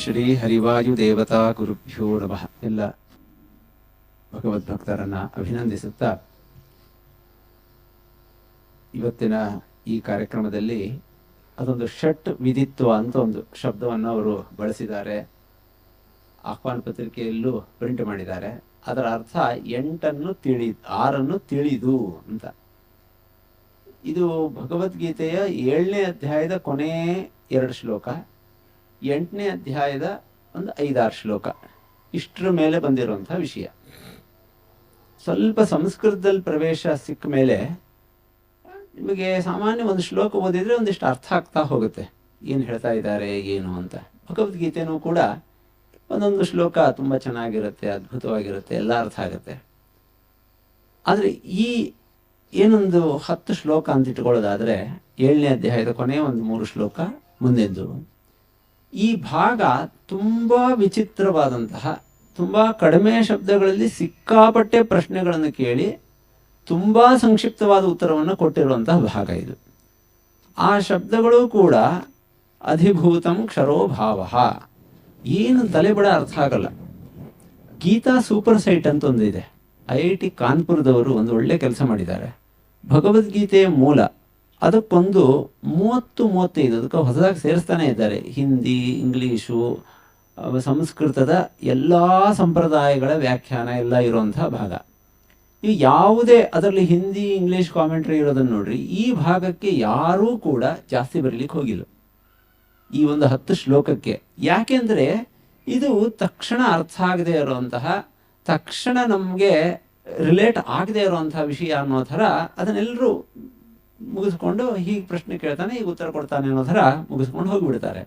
ಶ್ರೀ ಹರಿವಾಯು ದೇವತಾ ಗುರುಭ್ಯೋ ನಮಃ ಎಲ್ಲ ಭಗವದ್ಭಕ್ತರನ್ನ ಅಭಿನಂದಿಸುತ್ತಾ ಇವತ್ತಿನ ಈ ಕಾರ್ಯಕ್ರಮದಲ್ಲಿ ಅದೊಂದು ಷಟ್ ವಿಧಿತ್ವ ಅಂತ ಒಂದು ಶಬ್ದವನ್ನು ಅವರು ಬಳಸಿದ್ದಾರೆ. ಆಹ್ವಾನ ಪತ್ರಿಕೆಯಲ್ಲೂ ಪ್ರಿಂಟ್ ಮಾಡಿದ್ದಾರೆ. ಅದರ ಅರ್ಥ ಎಂಟನ್ನು ತಿಳಿ, ಆರನ್ನು ತಿಳಿದು ಅಂತ. ಇದು ಭಗವದ್ಗೀತೆಯ ಏಳನೇ ಅಧ್ಯಾಯದ ಕೊನೆ ಎರಡು ಶ್ಲೋಕ. ಎಂಟನೇ ಅಧ್ಯಾಯದ ಒಂದು ಐದಾರು ಶ್ಲೋಕ. ಇಷ್ಟರ ಮೇಲೆ ಬಂದಿರುವಂತಹ ವಿಷಯ. ಸ್ವಲ್ಪ ಸಂಸ್ಕೃತದಲ್ಲಿ ಪ್ರವೇಶ ಸಿಕ್ಕ ಮೇಲೆ ನಿಮಗೆ ಸಾಮಾನ್ಯ ಒಂದು ಶ್ಲೋಕ ಓದಿದ್ರೆ ಒಂದಿಷ್ಟು ಅರ್ಥ ಆಗ್ತಾ ಹೋಗುತ್ತೆ. ಏನು ಹೇಳ್ತಾ ಇದ್ದಾರೆ, ಏನು ಅಂತ. ಭಗವದ್ಗೀತೆನೂ ಕೂಡ ಒಂದೊಂದು ಶ್ಲೋಕ ತುಂಬ ಚೆನ್ನಾಗಿರುತ್ತೆ, ಅದ್ಭುತವಾಗಿರುತ್ತೆ, ಎಲ್ಲ ಅರ್ಥ ಆಗುತ್ತೆ. ಆದರೆ ಈ ಏನೊಂದು ಹತ್ತು ಶ್ಲೋಕ ಅಂತ ಇಟ್ಕೊಳ್ಳೋದಾದ್ರೆ ಏಳನೇ ಅಧ್ಯಾಯದ ಕೊನೆ ಒಂದು ಮೂರು ಶ್ಲೋಕ ಮುಂದೆದ್ದು. ಈ ಭಾಗ ತುಂಬಾ ವಿಚಿತ್ರವಾದಂತಹ, ತುಂಬಾ ಕಡಿಮೆ ಶಬ್ದಗಳಲ್ಲಿ ಸಿಕ್ಕಾಪಟ್ಟೆ ಪ್ರಶ್ನೆಗಳನ್ನು ಕೇಳಿ ತುಂಬಾ ಸಂಕ್ಷಿಪ್ತವಾದ ಉತ್ತರವನ್ನು ಕೊಟ್ಟಿರುವಂತಹ ಭಾಗ ಇದು. ಆ ಶಬ್ದಗಳು ಕೂಡ ಅಧಿಭೂತಂ ಕ್ಷರೋ ಭಾವ. ಏನು ತಲೆಬಡ ಅರ್ಥ ಆಗಲ್ಲ. ಗೀತಾ ಸೂಪರ್ ಸೈಟ್ ಅಂತ ಒಂದಿದೆ. ಐ ಐ ಟಿ ಕಾನ್ಪುರದವರು ಒಂದು ಒಳ್ಳೆ ಕೆಲಸ ಮಾಡಿದ್ದಾರೆ. ಭಗವದ್ಗೀತೆಯ ಮೂಲ ಅದಕ್ಕೊಂದು ಮೂವತ್ತು, ಮೂವತ್ತೈದು, ಅದಕ್ಕೆ ಹೊಸದಾಗಿ ಸೇರಿಸ್ತಾನೆ ಇದ್ದಾರೆ. ಹಿಂದಿ, ಇಂಗ್ಲೀಷು ಸಂಸ್ಕೃತದ ಎಲ್ಲ ಸಂಪ್ರದಾಯಗಳ ವ್ಯಾಖ್ಯಾನ ಎಲ್ಲ ಇರುವಂತಹ ಭಾಗ. ಈ ಯಾವುದೇ ಅದರಲ್ಲಿ ಹಿಂದಿ, ಇಂಗ್ಲೀಷ್ ಕಾಮೆಂಟ್ರಿ ಇರೋದನ್ನು ನೋಡ್ರಿ, ಈ ಭಾಗಕ್ಕೆ ಯಾರೂ ಕೂಡ ಜಾಸ್ತಿ ಬರಲಿಕ್ಕೆ ಹೋಗಿಲ್ಲ. ಈ ಒಂದು ಹತ್ತು ಶ್ಲೋಕಕ್ಕೆ. ಯಾಕೆಂದರೆ ಇದು ತಕ್ಷಣ ಅರ್ಥ ಆಗದೆ ಇರುವಂತಹ, ತಕ್ಷಣ ನಮಗೆ ರಿಲೇಟ್ ಆಗದೆ ಇರುವಂತಹ ವಿಷಯ ಅನ್ನೋ ಥರ ಅದನ್ನೆಲ್ಲರೂ ಮುಗಿಸ್ಕೊಂಡು ಹೀಗೆ ಪ್ರಶ್ನೆ ಕೇಳ್ತಾನೆ ಈಗ ಉತ್ತರ ಕೊಡ್ತಾನೆ ಅನ್ನೋ ಥರ ಮುಗಿಸ್ಕೊಂಡು ಹೋಗಿಬಿಡ್ತಾರೆ.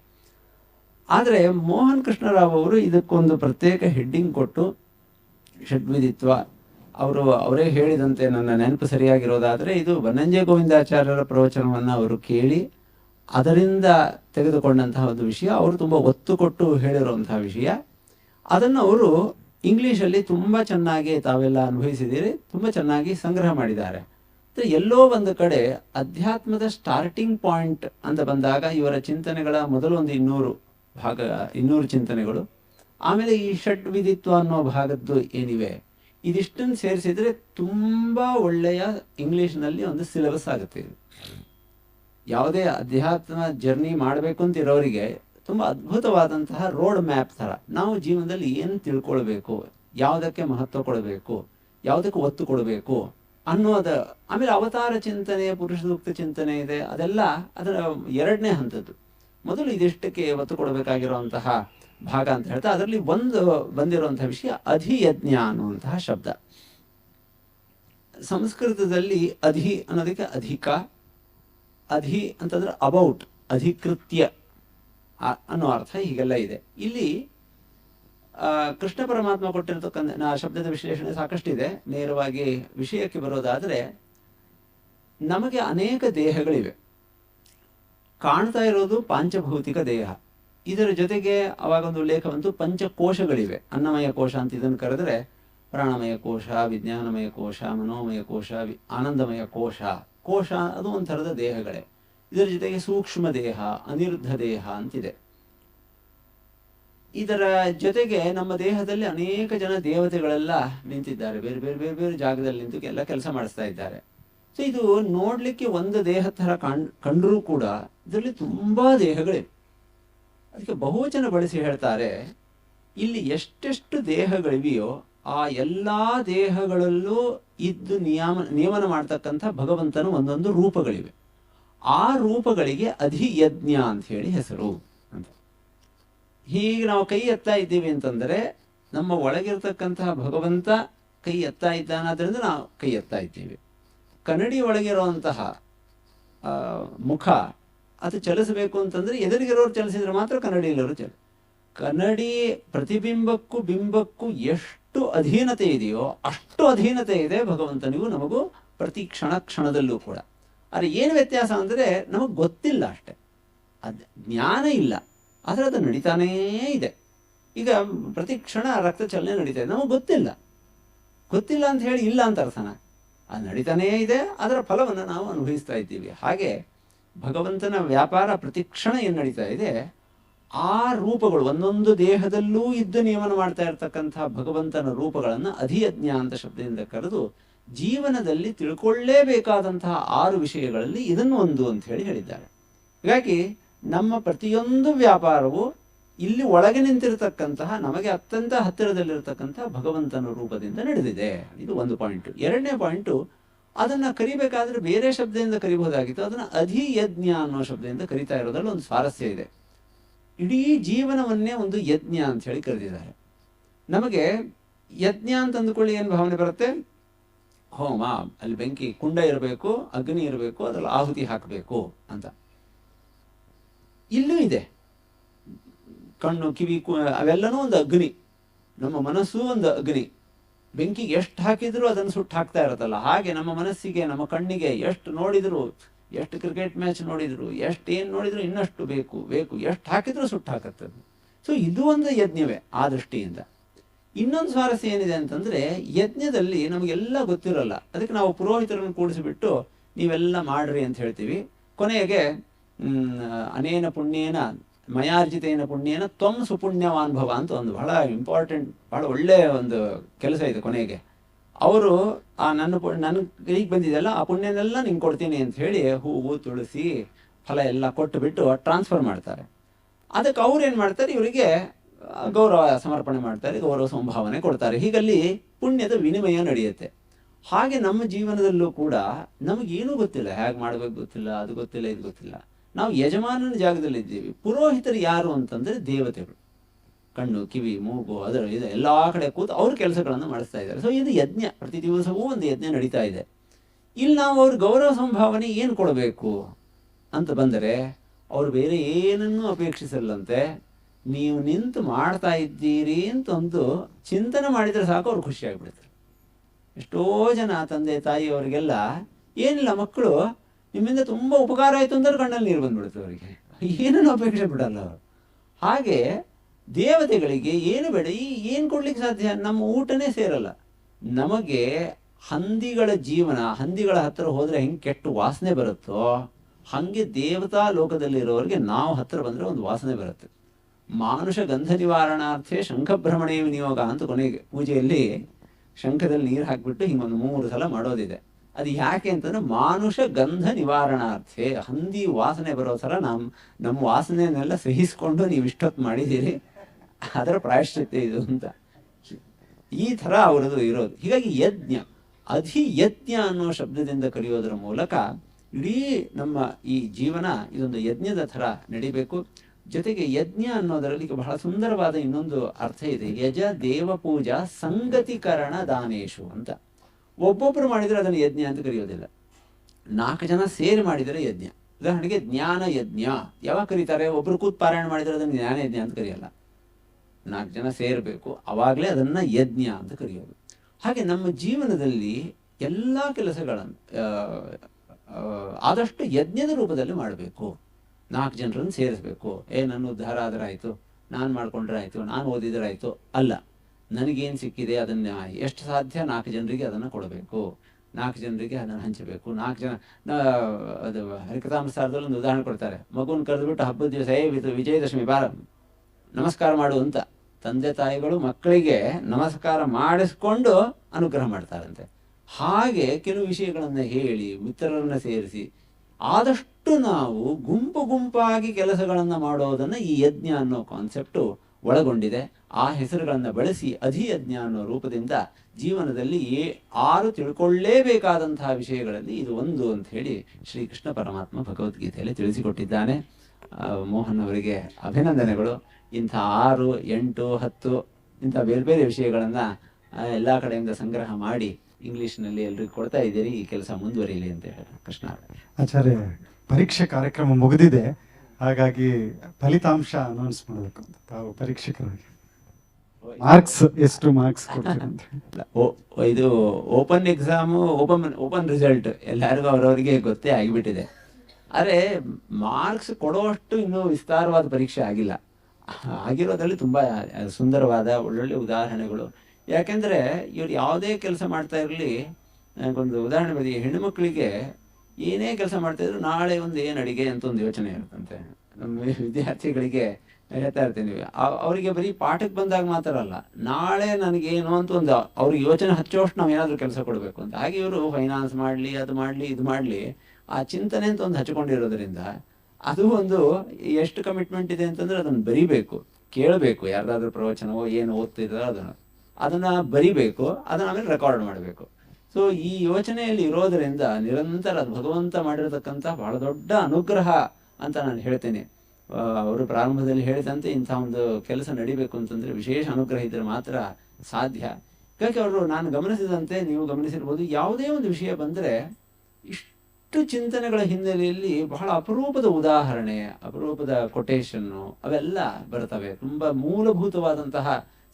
ಆದರೆ ಮೋಹನ್ ಕೃಷ್ಣರಾವ್ ಅವರು ಇದಕ್ಕೊಂದು ಪ್ರತ್ಯೇಕ ಹೆಡ್ಡಿಂಗ್ ಕೊಟ್ಟು ಷಡ್ವಿಧಿತ್ವ ಅವರು ಅವರೇ ಹೇಳಿದಂತೆ ನನ್ನ ನೆನಪು ಸರಿಯಾಗಿರೋದಾದರೆ ಇದು ಬನ್ನಂಜೆ ಗೋವಿಂದಾಚಾರ್ಯರ ಪ್ರವಚನವನ್ನು ಅವರು ಕೇಳಿ, ಅದರಿಂದ ತೆಗೆದುಕೊಂಡಂತಹ ಒಂದು ವಿಷಯ, ಅವರು ತುಂಬ ಒತ್ತು ಕೊಟ್ಟು ಹೇಳಿರುವಂತಹ ವಿಷಯ. ಅದನ್ನು ಅವರು ಇಂಗ್ಲೀಷಲ್ಲಿ ತುಂಬ ಚೆನ್ನಾಗಿ ತಾವೆಲ್ಲ ಅನುಭವಿಸಿದ್ದೀರಿ, ತುಂಬ ಚೆನ್ನಾಗಿ ಸಂಗ್ರಹ ಮಾಡಿದ್ದಾರೆ. ಎಲ್ಲೋ ಒಂದು ಕಡೆ ಅಧ್ಯಾತ್ಮದ ಸ್ಟಾರ್ಟಿಂಗ್ ಪಾಯಿಂಟ್ ಅಂತ ಬಂದಾಗ ಇವರ ಚಿಂತನೆಗಳ ಮೊದಲು ಒಂದು ಇನ್ನೂರು ಭಾಗ, ಇನ್ನೂರು ಚಿಂತನೆಗಳು. ಆಮೇಲೆ ಈ ಷಡ್ ವಿಧಿತ್ವ ಅನ್ನೋ ಭಾಗದ್ದು ಏನಿವೆ? ಇದಿಷ್ಟನ್ನು ಸೇರಿಸಿದ್ರೆ ತುಂಬಾ ಒಳ್ಳೆಯ ಇಂಗ್ಲಿಷ್ನಲ್ಲಿ ಒಂದು ಸಿಲೆಬಸ್ ಆಗುತ್ತೆ ಇದು. ಯಾವುದೇ ಅಧ್ಯಾತ್ಮ ಜರ್ನಿ ಮಾಡಬೇಕು ಅಂತ ಇರೋರಿಗೆ ತುಂಬಾ ಅದ್ಭುತವಾದಂತಹ ರೋಡ್ ಮ್ಯಾಪ್ ತರ ನಾವು ಜೀವನದಲ್ಲಿ ಏನು ತಿಳ್ಕೊಳ್ಬೇಕು? ಯಾವುದಕ್ಕೆ ಮಹತ್ವ ಕೊಡಬೇಕು? ಯಾವುದಕ್ಕೆ ಒತ್ತು ಕೊಡಬೇಕು? ಅನ್ನೋದ, ಆಮೇಲೆ ಅವತಾರ ಚಿಂತನೆ ಪುರುಷ ಸೂಕ್ತ ಚಿಂತನೆ ಇದೆ, ಅದೆಲ್ಲ ಅದರ ಎರಡನೇ ಹಂತದ್ದು. ಮೊದಲು ಇದಿಷ್ಟಕ್ಕೆ ಒತ್ತು ಕೊಡಬೇಕಾಗಿರುವಂತಹ ಭಾಗ ಅಂತ ಹೇಳ್ತಾ, ಅದರಲ್ಲಿ ಒಂದು ಬಂದಿರುವಂತಹ ವಿಷಯ ಅಧಿಯಜ್ಞ ಅನ್ನುವಂತಹ ಶಬ್ದ. ಸಂಸ್ಕೃತದಲ್ಲಿ ಅಧಿ ಅನ್ನೋದಕ್ಕೆ ಅಧಿಕ, ಅಧಿ ಅಂತಂದ್ರೆ ಅಬೌಟ್, ಅಧಿಕೃತ್ಯ ಅನ್ನೋ ಅರ್ಥ ಹೀಗೆಲ್ಲ ಇದೆ. ಇಲ್ಲಿ ಕೃಷ್ಣ ಪರಮಾತ್ಮ ಕೊಟ್ಟಿರತಕ್ಕಂಥ ಶಬ್ದದ ವಿಶ್ಲೇಷಣೆ ಸಾಕಷ್ಟಿದೆ. ನೇರವಾಗಿ ವಿಷಯಕ್ಕೆ ಬರೋದಾದರೆ, ನಮಗೆ ಅನೇಕ ದೇಹಗಳಿವೆ. ಕಾಣ್ತಾ ಇರೋದು ಪಾಂಚಭೌತಿಕ ದೇಹ. ಇದರ ಜೊತೆಗೆ ಅವಾಗ ಒಂದು ಉಲ್ಲೇಖ ಬಂತು ಪಂಚಕೋಶಗಳಿವೆ. ಅನ್ನಮಯ ಕೋಶ ಅಂತ ಇದನ್ನು ಕರೆದರೆ, ಪ್ರಾಣಮಯ ಕೋಶ, ವಿಜ್ಞಾನಮಯ ಕೋಶ, ಮನೋಮಯ ಕೋಶ ಆನಂದಮಯ ಕೋಶ. ಕೋಶ ಅದು ಒಂಥರದ ದೇಹಗಳೇ. ಇದರ ಜೊತೆಗೆ ಸೂಕ್ಷ್ಮ ದೇಹ, ಅನಿರುದ್ಧ ದೇಹ ಅಂತಿದೆ. ಇದರ ಜೊತೆಗೆ ನಮ್ಮ ದೇಹದಲ್ಲಿ ಅನೇಕ ಜನ ದೇವತೆಗಳೆಲ್ಲ ನಿಂತಿದ್ದಾರೆ. ಬೇರೆ ಬೇರೆ ಬೇರೆ ಬೇರೆ ಜಾಗದಲ್ಲಿ ನಿಂತು ಎಲ್ಲ ಕೆಲಸ ಮಾಡಿಸ್ತಾ ಇದ್ದಾರೆ. ಸೊ ಇದು ನೋಡ್ಲಿಕ್ಕೆ ಒಂದು ದೇಹ ತರ ಕಂಡ್ ಕಂಡ್ರೂ ಕೂಡ ಇದರಲ್ಲಿ ತುಂಬಾ ದೇಹಗಳಿವೆ. ಅದಕ್ಕೆ ಬಹುವಚನ ಬಳಸಿ ಹೇಳ್ತಾರೆ, ಇಲ್ಲಿ ಎಷ್ಟೆಷ್ಟು ದೇಹಗಳಿವೆಯೋ ಆ ಎಲ್ಲಾ ದೇಹಗಳಲ್ಲೂ ಇದ್ದು ನಿಯಮ, ನಿಯಮನ ಮಾಡ್ತಕ್ಕಂಥ ಭಗವಂತನ ಒಂದೊಂದು ರೂಪಗಳಿವೆ. ಆ ರೂಪಗಳಿಗೆ ಅಧಿಯಜ್ಞ ಅಂತ ಹೇಳಿ ಹೆಸರು. ಹೀಗೆ ನಾವು ಕೈ ಎತ್ತಾ ಇದ್ದೀವಿ ಅಂತಂದ್ರೆ ನಮ್ಮ ಒಳಗಿರ್ತಕ್ಕಂತಹ ಭಗವಂತ ಕೈ ಎತ್ತಾ ಇದ್ದಾನಾದ್ರಿಂದ ನಾವು ಕೈ ಎತ್ತಾ ಇದ್ದೀವಿ. ಕನ್ನಡಿ ಒಳಗಿರುವಂತಹ ಮುಖ ಅದು ಚಲಿಸಬೇಕು ಅಂತಂದ್ರೆ ಎದುರಿಗಿರೋರು ಚಲಿಸಿದ್ರೆ ಮಾತ್ರ ಕನ್ನಡಿಯಲ್ಲಿರೋರು ಚಲ. ಕನ್ನಡಿ ಪ್ರತಿಬಿಂಬಕ್ಕೂ ಬಿಂಬಕ್ಕೂ ಎಷ್ಟು ಅಧೀನತೆ ಇದೆಯೋ ಅಷ್ಟು ಅಧೀನತೆ ಇದೆ ಭಗವಂತನಿಗೂ ನಮಗೂ ಪ್ರತಿ ಕ್ಷಣ ಕ್ಷಣದಲ್ಲೂ ಕೂಡ. ಆದರೆ ಏನು ವ್ಯತ್ಯಾಸ ಅಂದರೆ ನಮಗೆ ಗೊತ್ತಿಲ್ಲ ಅಷ್ಟೆ. ಅದು ಜ್ಞಾನ ಇಲ್ಲ. ಆದರೆ ಅದು ನಡೀತಾನೇ ಇದೆ. ಈಗ ಪ್ರತಿ ಕ್ಷಣ ರಕ್ತ ಚಲನೆ ನಡೀತಾ ಇದೆ. ನಮಗೆ ಗೊತ್ತಿಲ್ಲ. ಗೊತ್ತಿಲ್ಲ ಅಂತ ಹೇಳಿ ಇಲ್ಲ ಅಂತ ಅರ್ಥನ? ಅದು ನಡೀತಾನೇ ಇದೆ. ಅದರ ಫಲವನ್ನು ನಾವು ಅನುಭವಿಸ್ತಾ ಇದ್ದೀವಿ. ಹಾಗೆ ಭಗವಂತನ ವ್ಯಾಪಾರ ಪ್ರತಿ ಕ್ಷಣ ಏನು ನಡೀತಾ ಇದೆ? ಆ ರೂಪಗಳು, ಒಂದೊಂದು ದೇಹದಲ್ಲೂ ಇದ್ದು ನಿಯಮನ ಮಾಡ್ತಾ ಇರತಕ್ಕಂತಹ ಭಗವಂತನ ರೂಪಗಳನ್ನು ಅಧಿಯಜ್ಞ ಅಂತ ಶಬ್ದದಿಂದ ಕರೆದು ಜೀವನದಲ್ಲಿ ತಿಳ್ಕೊಳ್ಳೇಬೇಕಾದಂತಹ ಆರು ವಿಷಯಗಳಲ್ಲಿ ಇದನ್ನು ಒಂದು ಅಂತ ಹೇಳಿ ಹೇಳಿದ್ದಾರೆ. ಹೀಗಾಗಿ ನಮ್ಮ ಪ್ರತಿಯೊಂದು ವ್ಯಾಪಾರವು ಇಲ್ಲಿ ಒಳಗೆ ನಿಂತಿರತಕ್ಕಂತಹ, ನಮಗೆ ಅತ್ಯಂತ ಹತ್ತಿರದಲ್ಲಿರತಕ್ಕಂತಹ ಭಗವಂತನ ರೂಪದಿಂದ ನಡೆದಿದೆ. ಇದು ಒಂದು ಪಾಯಿಂಟ್. ಎರಡನೇ ಪಾಯಿಂಟು, ಅದನ್ನ ಕರಿಬೇಕಾದ್ರೆ ಬೇರೆ ಶಬ್ದದಿಂದ ಕರಿಬಹುದಾಗಿತ್ತು. ಅದನ್ನ ಅಧಿಯಜ್ಞ ಅನ್ನೋ ಶಬ್ದದಿಂದ ಕರಿತಾ ಇರೋದ್ರಲ್ಲಿ ಒಂದು ಸ್ವಾರಸ್ಯ ಇದೆ. ಇಡೀ ಜೀವನವನ್ನೇ ಒಂದು ಯಜ್ಞ ಅಂತ ಹೇಳಿ ಕರೆದಿದ್ದಾರೆ. ನಮಗೆ ಯಜ್ಞ ಅಂತ ಅಂದ್ಕೊಳ್ಳಿ ಏನು ಭಾವನೆ ಬರುತ್ತೆ? ಹೋಮ. ಅಲ್ಲಿ ಬೆಂಕಿ, ಕುಂಡ ಇರಬೇಕು, ಅಗ್ನಿ ಇರಬೇಕು, ಅದ್ರಲ್ಲಿ ಆಹುತಿ ಹಾಕಬೇಕು ಅಂತ. ಇಲ್ಲೂ ಇದೆ. ಕಣ್ಣು, ಕಿವಿ ಅವೆಲ್ಲನೂ ಒಂದು ಅಗ್ನಿ. ನಮ್ಮ ಮನಸ್ಸು ಒಂದು ಅಗ್ನಿ. ಬೆಂಕಿಗೆ ಎಷ್ಟು ಹಾಕಿದ್ರು ಅದನ್ನು ಸುಟ್ಟು ಹಾಕ್ತಾ ಇರತ್ತಲ್ಲ. ಹಾಗೆ ನಮ್ಮ ಮನಸ್ಸಿಗೆ, ನಮ್ಮ ಕಣ್ಣಿಗೆ ಎಷ್ಟು ನೋಡಿದ್ರು, ಎಷ್ಟು ಕ್ರಿಕೆಟ್ ಮ್ಯಾಚ್ ನೋಡಿದ್ರು, ಎಷ್ಟು ಏನು ನೋಡಿದ್ರು ಇನ್ನಷ್ಟು ಬೇಕು ಬೇಕು, ಎಷ್ಟು ಹಾಕಿದ್ರು ಸುಟ್ಟು ಅದು ಸೊ ಇದು ಒಂದು ಯಜ್ಞವೇ ಆ ದೃಷ್ಟಿಯಿಂದ. ಇನ್ನೊಂದು ಸ್ವಾರಸ್ಯ ಏನಿದೆ ಅಂತಂದ್ರೆ, ಯಜ್ಞದಲ್ಲಿ ನಮಗೆಲ್ಲ ಗೊತ್ತಿರಲ್ಲ. ಅದಕ್ಕೆ ನಾವು ಪುರೋಹಿತರನ್ನು ಕೂಡಿಸಿಬಿಟ್ಟು ನೀವೆಲ್ಲ ಮಾಡ್ರಿ ಅಂತ ಹೇಳ್ತೀವಿ. ಕೊನೆಗೆ ಅನೇನ ಪುಣ್ಯೇನ, ಮಯಾರ್ಜಿತೇನ ಪುಣ್ಯೇನ ತ್ವಂ ಸುಪುಣ್ಯವಾನ್ ಭವ ಅಂತ ಒಂದು ಬಹಳ ಇಂಪಾರ್ಟೆಂಟ್ ಬಹಳ ಒಳ್ಳೆಯ ಒಂದು ಕೆಲಸ ಇದೆ ಕೊನೆಗೆ. ಅವರು, ಆ ನನ್ನ ಪು- ನನ್ನ ಈಗ ಬಂದಿದೆಯಲ್ಲ ಆ ಪುಣ್ಯನೆಲ್ಲ ನಿಂಗೆ ಕೊಡ್ತೀನಿ ಅಂತ ಹೇಳಿ ಹೂವು, ತುಳಸಿ, ಫಲ ಎಲ್ಲ ಕೊಟ್ಟು ಬಿಟ್ಟು ಟ್ರಾನ್ಸ್ಫರ್ ಮಾಡ್ತಾರೆ. ಅದಕ್ಕೆ ಅವ್ರು ಏನು ಮಾಡ್ತಾರೆ? ಇವರಿಗೆ ಗೌರವ ಸಮರ್ಪಣೆ ಮಾಡ್ತಾರೆ, ಗೌರವ ಸಂಭಾವನೆ ಕೊಡ್ತಾರೆ. ಹೀಗಲ್ಲಿ ಪುಣ್ಯದ ವಿನಿಮಯ ನಡೆಯುತ್ತೆ. ಹಾಗೆ ನಮ್ಮ ಜೀವನದಲ್ಲೂ ಕೂಡ ನಮಗೇನೂ ಗೊತ್ತಿಲ್ಲ. ಹೇಗೆ ಮಾಡ್ಬೇಕು ಗೊತ್ತಿಲ್ಲ, ಅದು ಗೊತ್ತಿಲ್ಲ, ಇದು ಗೊತ್ತಿಲ್ಲ. ನಾವು ಯಜಮಾನನ ಜಾಗದಲ್ಲಿ ಇದ್ದೀವಿ. ಪುರೋಹಿತರು ಯಾರು ಅಂತಂದ್ರೆ ದೇವತೆಗಳು. ಕಣ್ಣು, ಕಿವಿ, ಮೂಗು, ಅದರ ಇದು ಎಲ್ಲ ಕಡೆ ಕೂತು ಅವ್ರ ಕೆಲಸಗಳನ್ನು ಮಾಡಿಸ್ತಾ ಇದ್ದಾರೆ. ಸೊ ಇದು ಯಜ್ಞ. ಪ್ರತಿ ದಿವಸವೂ ಒಂದು ಯಜ್ಞ ನಡೀತಾ ಇದೆ. ಇಲ್ಲಿ ನಾವು ಅವ್ರ ಗೌರವ ಸಂಭಾವನೆ ಏನು ಕೊಡಬೇಕು ಅಂತ ಬಂದರೆ, ಅವರು ಬೇರೆ ಏನನ್ನೂ ಅಪೇಕ್ಷಿಸಲ್ಲಂತೆ, ನೀವು ನಿಂತು ಮಾಡ್ತಾ ಇದ್ದೀರಿ ಅಂತ ಒಂದು ಚಿಂತನೆ ಮಾಡಿದರೆ ಸಾಕು, ಅವ್ರು ಖುಷಿಯಾಗಿಬಿಡ್ತಾರೆ ಎಷ್ಟೋ ಜನ ತಂದೆ ತಾಯಿಯವರಿಗೆಲ್ಲ ಏನಿಲ್ಲ, ಮಕ್ಕಳು ನಿಮ್ಮಿಂದ ತುಂಬ ಉಪಕಾರ ಆಯಿತು ಅಂದರೆ ಕಣ್ಣಲ್ಲಿ ನೀರು ಬಂದ್ಬಿಡುತ್ತೆ ಅವರಿಗೆ. ಏನನ್ನು ಅಪೇಕ್ಷೆ ಬಿಡಲ್ಲ ಅವರು. ಹಾಗೆ ದೇವತೆಗಳಿಗೆ ಏನು ಬೇಡ, ಈ ಏನು ಕೊಡ್ಲಿಕ್ಕೆ ಸಾಧ್ಯ? ನಮ್ಮ ಊಟನೇ ಸೇರಲ್ಲ. ನಮಗೆ ಹಂದಿಗಳ ಜೀವನ, ಹಂದಿಗಳ ಹತ್ತಿರ ಹೋದರೆ ಹೆಂಗೆ ಕೆಟ್ಟ ವಾಸನೆ ಬರುತ್ತೋ, ಹಾಗೆ ದೇವತಾ ಲೋಕದಲ್ಲಿರೋರಿಗೆ ನಾವು ಹತ್ತಿರ ಬಂದರೆ ಒಂದು ವಾಸನೆ ಬರುತ್ತೆ. ಮಾನುಷ ಗಂಧ ನಿವಾರಣಾರ್ಥೆ ಶಂಖಭ್ರಮಣೆ ವಿನಿಯೋಗ ಅಂತ ಕೊನೆಗೆ ಪೂಜೆಯಲ್ಲಿ ಶಂಖದಲ್ಲಿ ನೀರು ಹಾಕಿಬಿಟ್ಟು ಹಿಂಗೊಂದು ಮೂರು ಸಲ ಮಾಡೋದಿದೆ. ಅದು ಯಾಕೆ ಅಂತಂದ್ರೆ ಮಾನುಷ ಗಂಧ ನಿವಾರಣಾರ್ಥೆ ಹಂದಿ ವಾಸನೆ ಬರೋ ಥರ ನಮ್ಮ ನಮ್ಮ ವಾಸನೆಯನ್ನೆಲ್ಲ ಸಹಿಸಿಕೊಂಡು ನೀವು ಇಷ್ಟೊತ್ತು ಮಾಡಿದ್ದೀರಿ. ಅದರ ಪ್ರಾಯಶ್ಚಿತ್ಯ ಇದು ಅಂತ. ಈ ಥರ ಅವರದು ಇರೋದು. ಹೀಗಾಗಿ ಯಜ್ಞ. ಅಧಿ ಯಜ್ಞ ಅನ್ನೋ ಶಬ್ದದಿಂದ ಕಲಿಯೋದ್ರ ಮೂಲಕ ಇಡೀ ನಮ್ಮ ಈ ಜೀವನ ಇದೊಂದು ಯಜ್ಞದ ಥರ ನಡಿಬೇಕು. ಜೊತೆಗೆ ಯಜ್ಞ ಅನ್ನೋದರಲ್ಲಿ ಬಹಳ ಸುಂದರವಾದ ಇನ್ನೊಂದು ಅರ್ಥ ಇದೆ. ಯಜ ದೇವ ಪೂಜಾ ಸಂಗತೀಕರಣ ದಾನೇಶು ಅಂತ. ಒಬ್ಬೊಬ್ರು ಮಾಡಿದರೆ ಅದನ್ನು ಯಜ್ಞ ಅಂತ ಕರೆಯೋದಿಲ್ಲ. ನಾಲ್ಕು ಜನ ಸೇರಿ ಮಾಡಿದರೆ ಯಜ್ಞ. ಉದಾಹರಣೆಗೆ ಜ್ಞಾನ ಯಜ್ಞ. ಯಾವಾಗ ಕರೀತಾರೆ? ಒಬ್ರು ಕೂತ್ ಪಾರಾಯಣ ಮಾಡಿದರೆ ಅದನ್ನು ಜ್ಞಾನ ಯಜ್ಞ ಅಂತ ಕರೆಯಲ್ಲ. ನಾಲ್ಕು ಜನ ಸೇರಬೇಕು. ಅವಾಗಲೇ ಅದನ್ನ ಯಜ್ಞ ಅಂತ ಕರೆಯೋದು. ಹಾಗೆ ನಮ್ಮ ಜೀವನದಲ್ಲಿ ಎಲ್ಲ ಕೆಲಸಗಳನ್ನು ಆದಷ್ಟು ಯಜ್ಞದ ರೂಪದಲ್ಲಿ ಮಾಡಬೇಕು. ನಾಲ್ಕು ಜನರನ್ನು ಸೇರಿಸ್ಬೇಕು. ಏ, ನನ್ನ ಉದ್ಧಾರ ಆದ್ರೆ ಆಯಿತು ನಾನು ಮಾಡ್ಕೊಂಡ್ರೆ ಆಯಿತು ನಾನು ಓದಿದ್ರೆ ಆಯಿತು ಅಲ್ಲ. ನನಗೇನು ಸಿಕ್ಕಿದೆ ಅದನ್ನ ಎಷ್ಟು ಸಾಧ್ಯ ನಾಲ್ಕು ಜನರಿಗೆ ಅದನ್ನು ಕೊಡಬೇಕು. ನಾಲ್ಕು ಜನರಿಗೆ ಅದನ್ನು ಹಂಚಬೇಕು. ನಾಲ್ಕು ಜನ ಅದು ಹರಿಕಥಾಮಸಾರದಲ್ಲಿ ಒಂದು ಉದಾಹರಣೆ ಕೊಡ್ತಾರೆ. ಮಗುನ ಕರೆದುಬಿಟ್ಟು ಹಬ್ಬದ ದಿವಸ, ಏ ವಿಜಯದಶಮಿ, ಬಾರ, ನಮಸ್ಕಾರ ಮಾಡು ಅಂತ. ತಂದೆ, ತಾಯಿಗಳು, ಮಕ್ಕಳಿಗೆ ನಮಸ್ಕಾರ ಮಾಡಿಸ್ಕೊಂಡು ಅನುಗ್ರಹ ಮಾಡ್ತಾರಂತೆ. ಹಾಗೆ ಕೆಲವು ವಿಷಯಗಳನ್ನು ಹೇಳಿ, ಮಿತ್ರರನ್ನು ಸೇರಿಸಿ, ಆದಷ್ಟು ನಾವು ಗುಂಪು ಗುಂಪಾಗಿ ಕೆಲಸಗಳನ್ನು ಮಾಡೋದನ್ನ ಈ ಯಜ್ಞ ಅನ್ನೋ ಕಾನ್ಸೆಪ್ಟು ಒಳಗೊಂಡಿದೆ. ಆ ಹೆಸರುಗಳನ್ನು ಬಳಸಿ ಅಧಿಯಜ್ಞ ಅನ್ನೋ ರೂಪದಿಂದ ಜೀವನದಲ್ಲಿ ಏ ಆರು ತಿಳ್ಕೊಳ್ಳೇಬೇಕಾದಂತಹ ವಿಷಯಗಳಲ್ಲಿ ಇದು ಒಂದು ಅಂತ ಹೇಳಿ ಶ್ರೀಕೃಷ್ಣ ಪರಮಾತ್ಮ ಭಗವದ್ಗೀತೆಯಲ್ಲಿ ತಿಳಿಸಿಕೊಟ್ಟಿದ್ದಾನೆ. ಮೋಹನ್ ಅವರಿಗೆ ಅಭಿನಂದನೆಗಳು. ಇಂಥ ಆರು, ಎಂಟು, ಹತ್ತು ಇಂಥ ಬೇರೆ ಬೇರೆ ವಿಷಯಗಳನ್ನು ಎಲ್ಲ ಎಲ್ಲಾ ಕಡೆಯಿಂದ ಸಂಗ್ರಹ ಮಾಡಿ ಇಂಗ್ಲಿಷ್ನಲ್ಲಿ ಎಲ್ರಿಗೂ ಕೊಡ್ತಾ ಇದ್ದೀರಿ. ಈ ಕೆಲಸ ಮುಂದುವರಿಯಲಿ ಅಂತ ಹೇಳಿ ಕೃಷ್ಣ ಆಚಾರ್ಯ, ಪರೀಕ್ಷೆ ಕಾರ್ಯಕ್ರಮ ಮುಗಿದಿದೆ. ಹಾಗಾಗಿ ಫಲಿತಾಂಶ ಅನೌನ್ಸ್ ಮಾಡಬೇಕು ಅಂತ ತಾವು ಪರೀಕ್ಷಕರಾಗಿ. ಮಾರ್ಕ್ಸ್ ಎಷ್ಟು ಮಾರ್ಕ್ಸ್ ಕೊಡ್ತೀರಾ ಅಂತ. ಇಲ್ಲ, ಇದು open exam open open result ಎಲ್ಲರಿಗೂ ಅವರವರಿಗೆ ಗೊತ್ತೇ ಆಗಿಬಿಟ್ಟಿದೆ. ಆದರೆ ಮಾರ್ಕ್ಸ್ ಕೊಡುವಷ್ಟು ಇನ್ನೂ ವಿಸ್ತಾರವಾದ ಪರೀಕ್ಷೆ ಆಗಿಲ್ಲ. ಆಗಿರೋದ್ರಲ್ಲಿ ತುಂಬ ಸುಂದರವಾದ ಒಳ್ಳೊಳ್ಳೆ ಉದಾಹರಣೆಗಳು. ಯಾಕೆಂದರೆ ಇವ್ರು ಯಾವುದೇ ಕೆಲಸ ಮಾಡ್ತಾ ಇರಲಿ ನನಗೊಂದು ಉದಾಹರಣೆ ಬದಿ ಹೆಣ್ಣುಮಕ್ಕಳಿಗೆ ಏನೇ ಕೆಲಸ ಮಾಡ್ತಾ ಇದ್ರು ನಾಳೆ ಒಂದು ಏನು ಅಡಿಗೆ ಅಂತ ಒಂದು ಯೋಚನೆ ಇರುತ್ತಂತೆ. ನಮ್ಮ ವಿದ್ಯಾರ್ಥಿಗಳಿಗೆ ಹೇಳ್ತಾ ಇರ್ತೀನಿ. ಅವ್- ಅವರಿಗೆ ಬರೀ ಪಾಠಕ್ಕೆ ಬಂದಾಗ ಮಾತ್ರ ಅಲ್ಲ, ನಾಳೆ ನನಗೇನು ಅಂತ ಒಂದು ಅವ್ರಿಗೆ ಯೋಚನೆ ಹಚ್ಚೋಷ್ಟು ನಾವು ಏನಾದರೂ ಕೆಲಸ ಕೊಡಬೇಕು ಅಂತ. ಹಾಗೆ ಇವರು ಫೈನಾನ್ಸ್ ಮಾಡಲಿ, ಅದು ಮಾಡಲಿ, ಇದು ಮಾಡಲಿ, ಆ ಚಿಂತನೆ ಅಂತ ಒಂದು ಹಚ್ಕೊಂಡಿರೋದ್ರಿಂದ ಅದು ಒಂದು ಎಷ್ಟು ಕಮಿಟ್ಮೆಂಟ್ ಇದೆ ಅಂತಂದ್ರೆ ಅದನ್ನು ಬರಿಬೇಕು, ಕೇಳಬೇಕು ಯಾರ್ದಾದ್ರೂ ಪ್ರವಚನವೋ, ಏನು ಓದ್ತಿದ್ರೋ ಅದನ್ನು. ಅದನ್ನ ಬರಿಬೇಕು, ಅದನ್ನ ಆಮೇಲೆ ರೆಕಾರ್ಡ್ ಮಾಡಬೇಕು. ಸೊ ಈ ಯೋಚನೆಯಲ್ಲಿ ಇರೋದರಿಂದ ನಿರಂತರ ಭಗವಂತ ಮಾಡಿರತಕ್ಕಂಥ ಬಹಳ ದೊಡ್ಡ ಅನುಗ್ರಹ ಅಂತ ನಾನು ಹೇಳ್ತೇನೆ. ಅವರು ಪ್ರಾರಂಭದಲ್ಲಿ ಹೇಳಿದಂತೆ ಇಂಥ ಒಂದು ಕೆಲಸ ನಡಿಬೇಕು ಅಂತಂದ್ರೆ ವಿಶೇಷ ಅನುಗ್ರಹ ಇದ್ರೆ ಮಾತ್ರ ಸಾಧ್ಯ. ಯಾಕೆ ಅವರು ನಾನು ಗಮನಿಸಿದಂತೆ ನೀವು ಗಮನಿಸಿರ್ಬೋದು, ಯಾವುದೇ ಒಂದು ವಿಷಯ ಬಂದ್ರೆ ಇಷ್ಟು ಚಿಂತನೆಗಳ ಹಿನ್ನೆಲೆಯಲ್ಲಿ ಬಹಳ ಅಪರೂಪದ ಉದಾಹರಣೆ, ಅಪರೂಪದ ಕೊಟೇಶನ್ನು ಅವೆಲ್ಲ ಬರ್ತವೆ. ತುಂಬಾ ಮೂಲಭೂತವಾದಂತಹ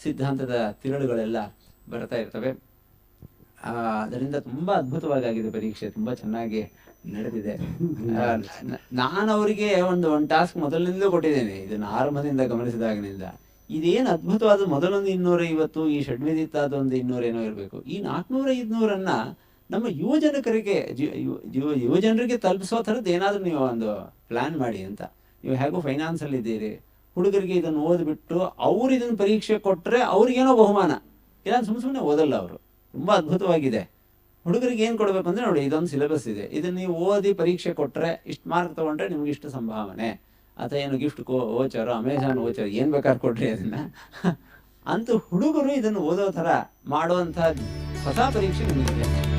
ಸಿದ್ಧಾಂತದ ತಿರುಳುಗಳೆಲ್ಲ ಬರ್ತಾ ಇರ್ತವೆ. ಅದರಿಂದ ತುಂಬಾ ಅದ್ಭುತವಾಗಿದೆ ಪರೀಕ್ಷೆ, ತುಂಬಾ ಚೆನ್ನಾಗಿ ನಡೆದಿದೆ. ನಾನು ಅವರಿಗೆ ಒಂದು ಒಂದು ಟಾಸ್ಕ್ ಮೊದಲಿನಿಂದಲೂ ಕೊಟ್ಟಿದ್ದೇನೆ. ಇದನ್ನ ಆರಂಭದಿಂದ ಗಮನಿಸಿದಾಗಿನಿಂದ. ಇದೇನ್ ಅದ್ಭುತವಾದ ಮೊದಲೊಂದು ಇನ್ನೂರ ಐವತ್ತು, ಈ ಷಡ್ವಿದಿತ್ತಾದ ಒಂದು ಇನ್ನೂರ ಏನೋ ಇರಬೇಕು. ಈ ನಾಲ್ಕುನೂರ ಐದ್ನೂರನ್ನ ನಮ್ಮ ಯುವಜನಕರಿಗೆ ಯುವ ಯುವಜನರಿಗೆ ತಲುಪಿಸೋ ಥರದ್ದು ಏನಾದರೂ ನೀವು ಒಂದು ಪ್ಲಾನ್ ಮಾಡಿ ಅಂತ. ನೀವು ಹೇಗೂ ಫೈನಾನ್ಸ್ ಅಲ್ಲಿ ಇದ್ದೀರಿ. ಹುಡುಗರಿಗೆ ಇದನ್ನು ಓದ್ಬಿಟ್ಟು ಅವ್ರು ಇದನ್ನು ಪರೀಕ್ಷೆ ಕೊಟ್ರೆ ಅವ್ರಿಗೇನೋ ಬಹುಮಾನ. ಇಲ್ಲ ಸುಮ್ಮನೆ ಓದಲ್ಲ ಅವರು. ತುಂಬಾ ಅದ್ಭುತವಾಗಿದೆ. ಹುಡುಗರಿಗೆ ಏನು ಕೊಡಬೇಕು ಅಂದ್ರೆ ನೋಡಿ ಇದೊಂದು ಸಿಲೆಬಸ್ ಇದೆ. ಇದನ್ನ ನೀವು ಓದಿ ಪರೀಕ್ಷೆ ಕೊಟ್ಟರೆ ಇಷ್ಟು ಮಾರ್ಕ್ ತಗೊಂಡ್ರೆ ನಿಮ್ಗೆ ಇಷ್ಟು ಸಂಭಾವನೆ. ಅಥವಾ ಏನು ಗಿಫ್ಟ್ ಕೋ ಓಚರು ಅಮೆಝಾನ್ ಓಚರ್ ಏನು ಬೇಕಾದ್ರೆ ಕೊಡ್ರಿ ಅದನ್ನ. ಅಂತೂ ಹುಡುಗರು ಇದನ್ನು ಓದೋ ಥರ ಮಾಡುವಂತಹ ಹೊಸ ಪರೀಕ್ಷೆ ನಿಮಗಿದೆ